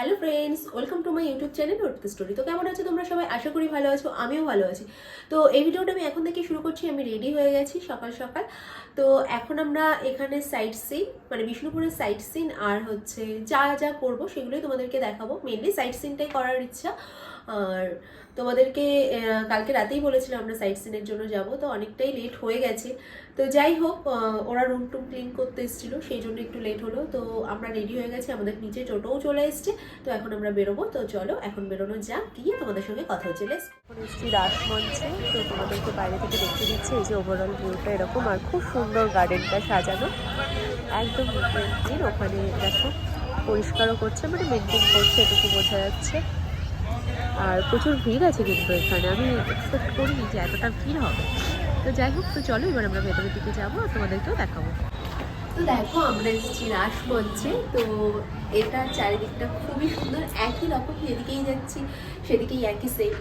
Hello friends welcome to my YouTube channel note story তো কেমন আছো তোমরা সবাই? আশা করি ভালো আছো, আমিও ভালো আছি। তো এই ভিডিওটা আমি এখন থেকে শুরু করছি, আমি রেডি হয়ে গেছি সকাল সকাল। তো এখন আমরা এখানে সাইট সিন মানে বিষ্ণুপুরের সাইট সিন আর হচ্ছে যা যা করব সেগুলোই তোমাদেরকে দেখাবো। মেনলি সাইট সিনটাই করার ইচ্ছা। আর তোমাদেরকে কালকে রাতেই বলেছিলাম আমরা সাইট সিনের জন্য যাব, তো অনেকটাই লেট হয়ে গেছে। তো যাই হোক ওরা রুম টুম ক্লিন করতে এসেছিল, সেই জন্য একটু লেট হলো। তো আমরা রেডি হয়ে গেছি, আমাদের নিচে টোটোও চলে এসছে। তো এখন আমরা বেরোবো। তো চলো, এখন বেরোনো যাক, গিয়ে তোমাদের সঙ্গে কথা হচ্ছে। লেস এসছি রাসমঞ্চে তো তোমাদেরকে বাইরে থেকে দেখতে দিচ্ছে, এই যে ওভারঅল ভিউটা এরকম, আর খুব সুন্দর গার্ডেনটা সাজানো। একদম মেনটেন ওখানে, দেখো, পরিষ্কারও করছে মানে মেনটেন করছে, এটুকু বোঝা যাচ্ছে। আর প্রচুর ভিড় আছে কিন্তু এখানে, আমি এক্সপেক্ট করিনি যে এতটা ভিড় হবে। তো যাই হোক, তো চলো, এবার আমরা ভেতরের দিকে যাব আর তোমাদেরকেও দেখাবো। তো দেখো, আমরা এসেছি রাসমঞ্চে। তো এটা চারিদিকটা খুবই সুন্দর। একই রকম যেদিকেই যাচ্ছি, সেদিকেই একই সেম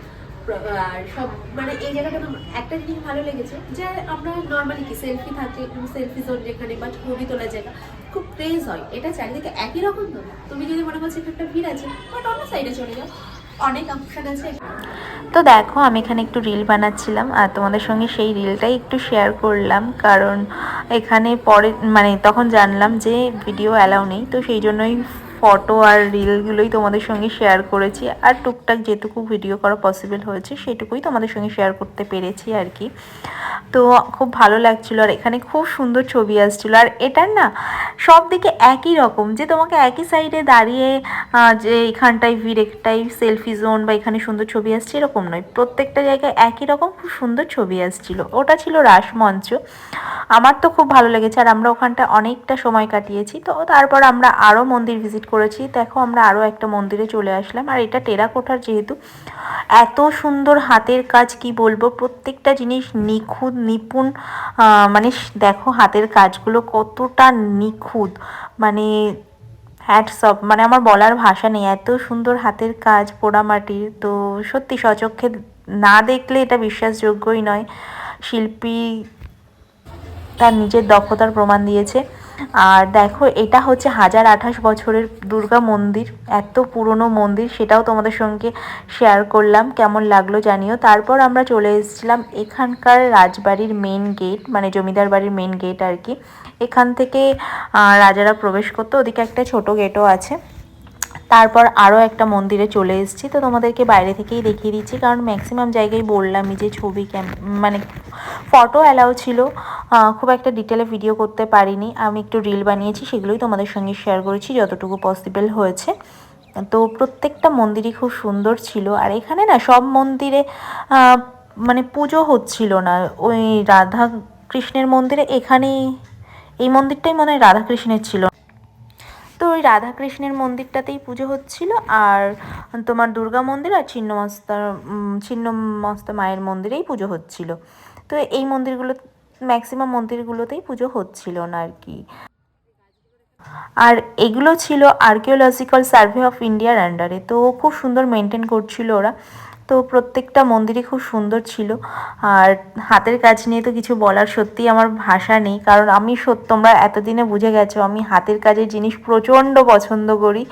আর সব মানে এই জায়গাটা একটা জিনিস ভালো লেগেছে যে আমরা নর্মালি কি সেলফি থাকে সেলফি জোন যেখানে বা ছবি তোলার জায়গা, খুব ক্রেজ হয়। এটা চারিদিকে একই রকম তো তুমি যদি মনে করছ একটা ভিড় আছে বাট অন্য সাইডে চলে যাও। অনেক আছে। তো দেখো, আমি এখানে একটু রিল বানাচ্ছিলাম, আর তোমাদের সঙ্গে সেই রিলটাই একটু শেয়ার করলাম, কারণ এখানে পরে মানে তখন জানলাম যে ভিডিও অ্যালাউ নেই তো সেই জন্যই ফটো আর রিলগুলোই তোমাদের সঙ্গে শেয়ার করেছি। আর টুকটাক যেটুকু ভিডিও করা পসিবল হয়েছে, সেটুকুই তোমাদের সঙ্গে শেয়ার করতে পেরেছি আর কি তো খুব ভালো লাগছিল। আর এখানে খুব সুন্দর ছবি আসছিল। আর এটার না সব দিকে একই রকম, যে তোমাকে একই সাইডে দাঁড়িয়ে যে এখানটায় ভিড় একটাই সেলফি জোন বা এখানে সুন্দর ছবি আসছে, এরকম নয়। প্রত্যেকটা জায়গায় একই রকম খুব সুন্দর ছবি আসছিল। ওটা ছিল রাসমঞ্চ আমার তো খুব ভালো লেগেছে। আর আমরা ওখানটা অনেকটা সময় কাটিয়েছি। তো তারপর আমরা আরও মন্দির ভিজিট করেছি। দেখো, আমরা আরও একটা মন্দিরে চলে আসলাম। আর এটা টেরাকোটার যেহেতু, এত সুন্দর হাতের কাজ, কি বলব? প্রত্যেকটা জিনিস নিখুঁত, নিপুণ মানে দেখো হাতের কাজগুলো কতটা নিখুঁত। মানে হ্যাটসঅপ মানে আমার বলার ভাষা নেই। এত সুন্দর হাতের কাজ পোড়ামাটির। তো সত্যি সচক্ষে না দেখলে এটা বিশ্বাসযোগ্যই নয়। শিল্পী তার নিজের দক্ষতার প্রমাণ দিয়েছে। আর দেখো, এটা হচ্ছে হাজার আঠাশ বছরের দুর্গা মন্দির, এত পুরনো মন্দির, সেটাও তোমাদের সঙ্গে শেয়ার করলাম, কেমন লাগল জানিও। তারপর আমরা চলে এসেছিলাম এখানকার রাজবাড়ির মেন গেট মানে জমিদার বাড়ির মেন গেট আর কি। এখান থেকে রাজারা প্রবেশ করতো, ওদিকে একটা ছোট গেটও আছে। তারপর আরও একটা মন্দিরে চলে এসেছি। তো তোমাদেরকে বাইরে থেকেই দেখিয়ে দিচ্ছি, কারণ ম্যাক্সিমাম জায়গায় বললামই যে ছবি মানে ফটো অ্যালাউ ছিল। খুব একটা ডিটেলে ভিডিও করতে পারিনি। আমি একটু রিল বানিয়েছি, সেগুলোই তোমাদের সঙ্গে শেয়ার করেছি যতটুকু পসিবল হয়েছে। তো প্রত্যেকটা মন্দিরই খুব সুন্দর ছিল। আর এখানে না সব মন্দিরে মানে পুজো হচ্ছিল না। ওই রাধা কৃষ্ণের মন্দিরে এখানেই, এই মন্দিরটাই মনে হয় রাধাকৃষ্ণের ছিল। তো ওই রাধাকৃষ্ণের মন্দিরটাতেই পুজো হচ্ছিল আর তোমার দুর্গা মন্দির আর ছিন্নমস্তা ছিন্নমস্তা মায়ের মন্দিরেই পুজো হচ্ছিল। তো এই মন্দিরগুলো ম্যাক্সিমাম মন্দিরগুলোতেই পুজো হচ্ছিল না আর কি। আর এগুলো ছিল আর্কিওলজিক্যাল সার্ভে অফ ইন্ডিয়ার আন্ডারে তো খুব সুন্দর মেনটেন করছিল ওরা। তো প্রত্যেকটা মন্দিরই খুব সুন্দর ছিল। আর হাতের কাজ নিয়ে তো কিছু বলার সত্যি আমার ভাষা নেই, কারণ আমি সত্য তোমরা এতদিনে বুঝে গেছো, আমি হাতের কাজের জিনিস প্রচণ্ড পছন্দ করি।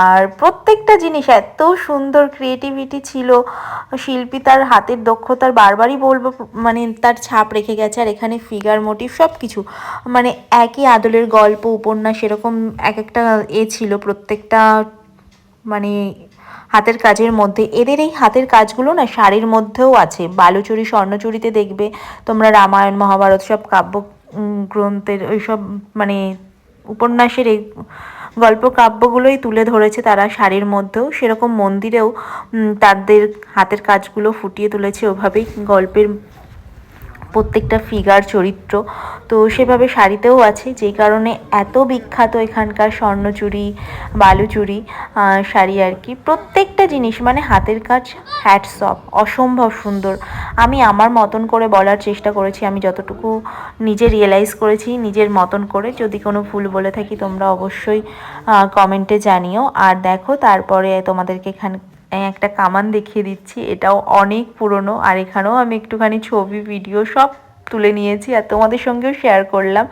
আর প্রত্যেকটা জিনিস, এত সুন্দর ক্রিয়েটিভিটি ছিল, শিল্পী তার হাতের দক্ষতার বারবারই বলব মানে তার ছাপ রেখে গেছে, আর এখানে ফিগার মোটিভ সব কিছু মানে একই আদলের গল্প, উপন্যাস, এরকম এক একটা এ ছিল প্রত্যেকটা মানে হাতের কাজের মধ্যে, এদের এই হাতের কাজগুলো না শাড়ির মধ্যেও আছে। বালুচুরি, স্বর্ণচুরিতে দেখবে তোমরা রামায়ণ, মহাভারত সব কাব্য গ্রন্থের ওইসব মানে উপন্যাসের এই গল্প কাব্যগুলোই তুলে ধরেছে তারা শাড়ির মধ্যেও। সেরকম মন্দিরেও তাদের হাতের কাজগুলো ফুটিয়ে তুলেছে ওভাবেই গল্পের প্রত্যেকটা ফিগার চরিত্র। তো সেভাবে শাড়িতেও আছে, যেই কারণে এত বিখ্যাত এখানকার স্বর্ণচুরি, বালুচুরি শাড়ি আর কি। প্রত্যেকটা জিনিস মানে হাতের কাজ হ্যাটসঅপ অসম্ভব সুন্দর। আমি আমার মতন করে বলার চেষ্টা করেছি, আমি যতটুকু নিজে রিয়েলাইজ করেছি, নিজের মতন করে। যদি কোনো ভুল বলে থাকি, তোমরা অবশ্যই কমেন্টে জানিও। আর দেখো, তারপরে তোমাদেরকে এখানে একটা কামান দেখিয়ে দিচ্ছি, এটাও অনেক পুরনো, আর এখানেও আমি একটুখানি ছবি ভিডিও সব তুলে নিয়েছি আর তোমাদের সঙ্গেও শেয়ার করলাম।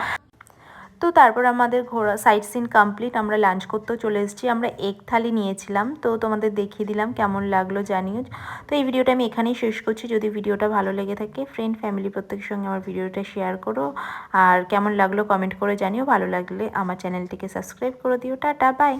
তো তারপর আমাদের ঘোরা সাইট সিন কমপ্লিট আমরা লাঞ্চ করতেও চলে এসেছি, আমরা এক থালি নিয়েছিলাম, তো তোমাদের দেখিয়ে দিলাম কেমন লাগল জানিও। তো এই ভিডিওটা আমি এখানেই শেষ করছি, যদি ভিডিওটা ভালো লেগে থাকে ফ্রেন্ড ফ্যামিলি প্রত্যেকের সঙ্গে আমার ভিডিওটা শেয়ার করো। আর কেমন লাগল কমেন্ট করে জানিও, ভালো লাগলে আমার চ্যানেলটিকে সাবস্ক্রাইব করে দিও। Tata bye